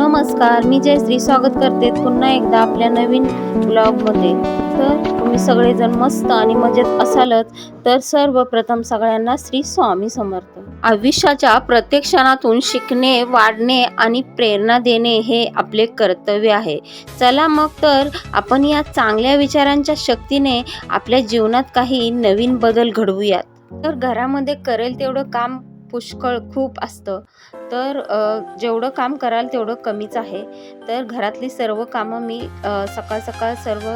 नमस्कार मी जयश्री. स्वागत करते पुन्हा एकदा आपल्या नवीन ब्लॉगमध्ये. तर तुम्ही सगळेजण मस्त आणि मजेत असालच. तर सर्वप्रथम सगळ्यांना श्री स्वामी समर्थ. आयुष्याच्या प्रत्येक क्षणातून शिकणे वाढणे आणि प्रेरणा देणे हे आपले कर्तव्य आहे. चला मग तर आपण या चांगल्या विचारांच्या शक्तीने आपल्या जीवनात काही नवीन बदल घडवूयात. तर घरामध्ये करेल तेवढं काम पुष्कळ खूप असतं. तर जेवढं काम कराल तेवढं कमीच आहे. तर घरातली सर्व कामं मी सकाळ सकाळ सर्व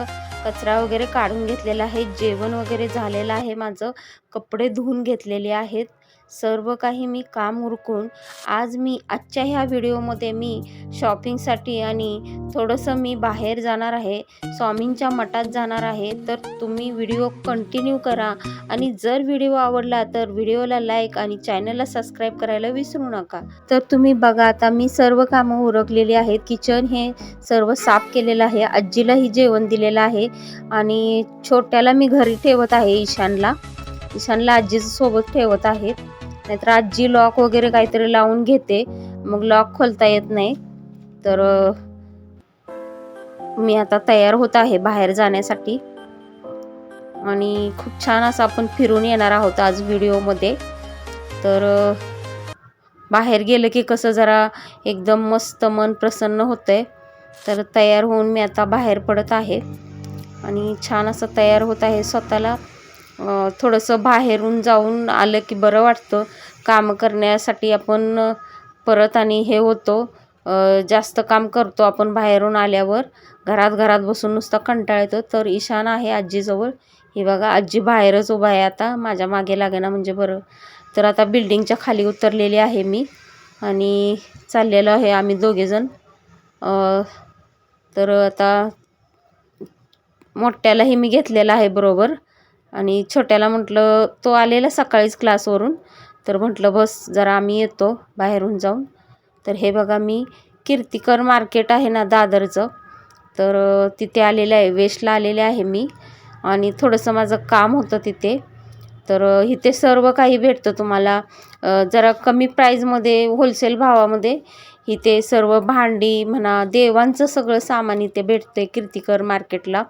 कचरा वगैरे काढून घेतलेला आहे. जेवण वगैरे झालेलं आहे माझं. कपडे धुवून घेतलेले आहेत. सर्व काही मी काम उरकून आज मी आजच्या ह्या व्हिडिओमध्ये मी शॉपिंगसाठी आणि थोडंसं मी बाहेर जाणार आहे स्वामींच्या मठात जाणार आहे तर तुम्ही व्हिडिओ कंटिन्यू करा. आणि जर व्हिडिओ आवडला तर व्हिडिओला लाईक आणि चॅनलला सबस्क्राईब करायला विसरू नका. तर तुम्ही बघा आता मी सर्व कामं उरकलेली आहेत. किचन हे सर्व साफ केलेलं आहे. आजीलाही जेवण दिलेलं आहे. आणि छोट्याला मी घरी ठेवत आहे ईशानला. ईशानला आजीचं सोबत ठेवत आहेत. नाहीतर आजी लॉक वगैरे काहीतरी लावून घेते. मग लॉक खोलता येत नाही. तर मी आता तयार होत आहे बाहेर जाण्यासाठी. आणि खूप छान असं आपण फिरून येणार आहोत आज व्हिडिओमध्ये. तर बाहेर गेलं की कसं जरा एकदम मस्त मन प्रसन्न होतंय. तर तयार होऊन मी आता बाहेर पडत आहे. आणि छान असं तयार होत आहे स्वतःला. थोडंसं बाहेरून जाऊन आलं की बरं वाटतं. काम करण्यासाठी आपण परत आणि हे होतो. जास्त काम करतो आपण बाहेरून आल्यावर. घरात घरात बसून नुसता कंटाळ येतो. तर ईशान आहे आजीजवळ. ही बघा आजी बाहेरच उभा आहे आता. माझ्या मागे लागेना म्हणजे बरं. तर आता बिल्डिंगच्या खाली उतरलेली आहे मी. आणि चाललेलो आहे आम्ही दोघेजण तर आता मोठ्यालाही मी घेतलेला आहे बरोबर. आणि छोट्याला म्हटलं तो आलेला सकाळीच क्लासवरून. तर म्हटलं बस जरा आम्ही येतो बाहेरून जाऊन. तर हे बघा मी कीर्तिकर मार्केट आहे ना दादरचं तर तिथे आलेलं आहे वेस्टला आलेले आहे मी. आणि थोडंसं माझं काम होतं तिथे. तर इथे सर्व काही भेटतं तुम्हाला. जरा कमी प्राईजमध्ये होलसेल भावामध्ये इथे सर्व भांडी म्हणा देवांचं सगळं सामान इथे भेटतं आहे कीर्तिकर मार्केटला.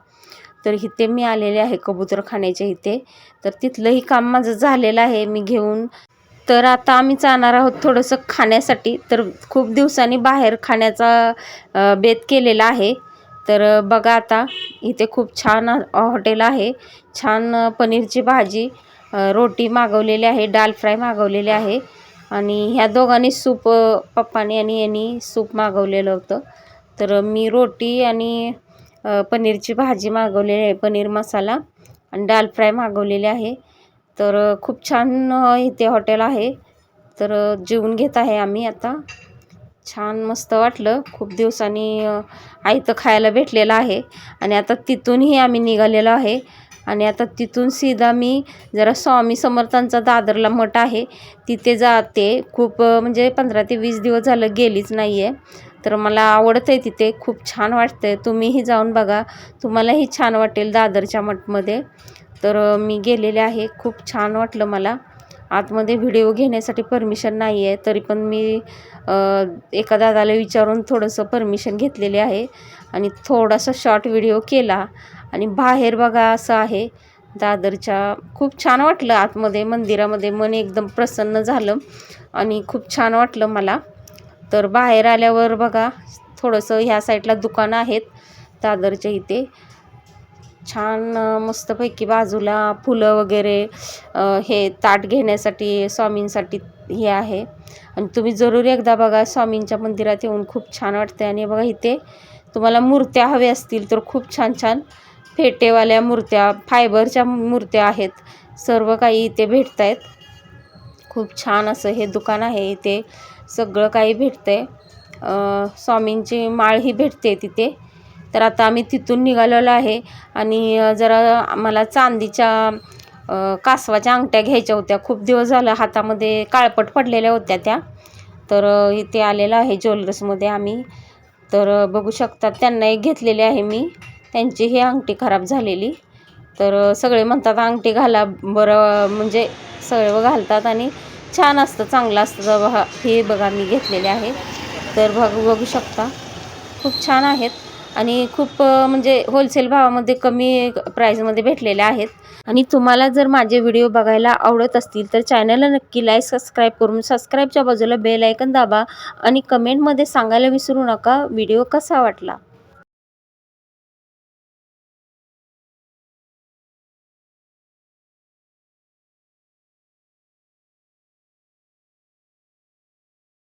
तर इथे मी आलेले आहे कबूतरखान्याच्या इथे. तर तिथलंही काम माझं झालेलं आहे मी घेऊन. तर आता आम्ही जाणार आहोत थोडंसं खाण्यासाठी. तर खूप दिवसांनी बाहेर खाण्याचा बेत केलेला आहे. तर बघा आता इथे खूप छान हॉटेल आहे. छान पनीरची भाजी रोटी मागवलेली आहे डाल फ्राय मागवलेले आहे. आणि ह्या दोघांनी सूप पप्पाने आणि यांनी सूप मागवलेलं होतं. तर मी रोटी आणि पनीरची भाजी मागवलेली आहे पनीर मसाला आणि डाल फ्राय मागवलेली आहे. तर खूप छान इथे हॉटेल आहे. तर जेवून घेत आहे आम्ही आता. छान मस्त वाटलं. खूप दिवसांनी अ, आयतं खायला भेटलेलं आहे. आणि आता तिथूनही आम्ही निघालेलो आहे. आणि आता तिथून सीधा मी जरा स्वामी समर्थांचा दादरला मठ आहे. तिथे जाते. खूप म्हणजे पंधरा ते वीस दिवस झालं गेलीच नाही आहे तर मला आवडतं आहे तिथे खूप छान वाटतं आहे तुम्हीही जाऊन बघा. तुम्हालाही छान वाटेल दादरच्या मठमध्ये. तर मी गेलेले आहे. खूप छान वाटलं मला. आतमध्ये व्हिडिओ घेण्यासाठी परमिशन नाही आहे तरी पण मी एका दादाला विचारून थोडंसं परमिशन घेतलेली आहे. आणि थोडासा शॉर्ट व्हिडिओ केला. आणि बाहेर बघा असं आहे. दादरच्या खूप छान वाटलं आतमध्ये मंदिरामध्ये. मन एकदम प्रसन्न झालं. आणि खूप छान वाटलं मला. तर बाहेर आल्यावर बघा थोडंसं ह्या साईडला दुकानं आहेत दादरच्या इथे. छान मस्तपैकी बाजूला फुलं वगैरे हे ताट घेण्यासाठी स्वामींसाठी हे आहे. आणि तुम्ही जरूर एकदा बघा स्वामींच्या मंदिरात येऊन खूप छान वाटते आणि बघा इथे तुम्हाला मूर्त्या हव्या असतील तर खूप छान छान फेटेवाल्या मूर्त्या फायबरच्या मूर्त्या आहेत. सर्व काही इथे भेटत आहेत खूप छान असं हे दुकान आहे इथे. सगळं काही भेटतं आहे स्वामींची माळही भेटते तिथे. तर आता आम्ही तिथून निघालेलो आहे आणि जरा मला चांदीच्या कासवाच्या अंगठ्या घ्यायच्या होत्या. खूप दिवस झालं हातामध्ये काळपट पडलेल्या होत्या त्या. तर इथे आलेलं आहे ज्वेलर्समध्ये आम्ही. तर बघू शकतात त्यांना एक घेतलेले आहे मी. त्यांची ही अंगठी खराब झालेली. तर सगळे म्हणतात अंगठी घाला बरं म्हणजे सगळे घालतात आणि छान असतं चांगलं असतं. बघा हे बघा मी घेतलेले आहे. तर बघ बघू शकता. खूप छान आहेत. आणि खूप म्हणजे होलसेल भावामध्ये कमी प्राईजमध्ये भेटलेले आहेत. आणि तुम्हाला जर माझे व्हिडिओ बघायला आवडत असतील तर चॅनलला नक्की लाईक सबस्क्राईब करून सबस्क्राईबच्या बाजूला बेल ऐकन दाबा. आणि कमेंटमध्ये सांगायला विसरू नका व्हिडिओ कसा वाटला?